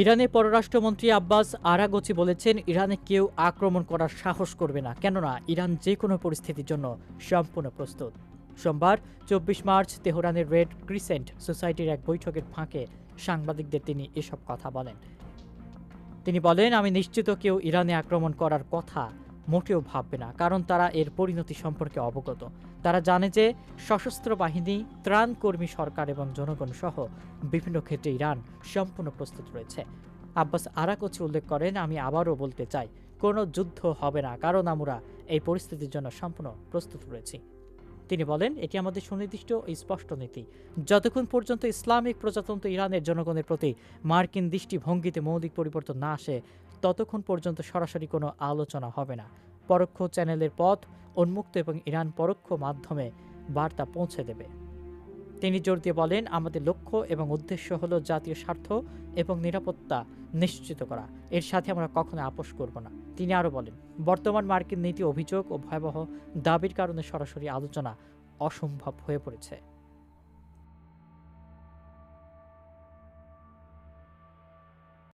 ইরানের পররাষ্ট্রমন্ত্রী আব্বাস আরাগোচি বলেছেন, ইরানে কেউ আক্রমণ করার সাহস করবে না, কেননা ইরান যে কোনো পরিস্থিতির জন্য সম্পূর্ণ প্রস্তুত। সোমবার, চব্বিশ মার্চ, তেহরানের রেড ক্রিসেন্ট সোসাইটির এক বৈঠকের ফাঁকে সাংবাদিকদের তিনি এসব কথা বলেন। তিনি বলেন, আমি নিশ্চিত কেউ ইরানে আক্রমণ করার কথা মোটেও ভাববে না, কারণ তারা এর পরিণতি সম্পর্কে অবগত। তারা জানে যে সশস্ত্র বাহিনী, ত্রাণকর্মী সরকার এবং জনগণ সহ বিভিন্ন ক্ষেত্রে ইরান সম্পূর্ণ প্রস্তুত রয়েছে। আব্বাস আরাকোচি উল্লেখ করেন, আমি আবারও বলতে চাই, কোনো যুদ্ধ হবে না, কারণ আমরা এই পরিস্থিতির জন্য সম্পূর্ণ প্রস্তুত রয়েছি। তিনি বলেন, এটি আমাদের সুনির্দিষ্ট স্পষ্ট নীতি। যতক্ষণ পর্যন্ত ইসলামিক প্রজাতন্ত্র ইরানের জনগণের প্রতি মার্কিন দৃষ্টিভঙ্গিতে মৌলিক পরিবর্তন না আসে ততক্ষণ পর্যন্ত সরাসরি কোনো আলোচনা হবে না। পরোক্ষ চ্যানেলের পথ, উন্মুক্ত এবং ইরান পরোক্ষ মাধ্যমে বার্তা পৌঁছে দেবে। তিনি জোর দিয়ে বলেন, আমাদের লক্ষ্য এবং উদ্দেশ্য হলো জাতীয় স্বার্থ এবং নিরাপত্তা নিশ্চিত করা। এর সাথে আমরা কখনো আপোষ করব না। তিনি আরও বলেন, বর্তমান মার্কিন নীতি অভিযোগ ও ভয়াবহ দাবির কারণে সরাসরি আলোচনা অসম্ভব হয়ে পড়েছে।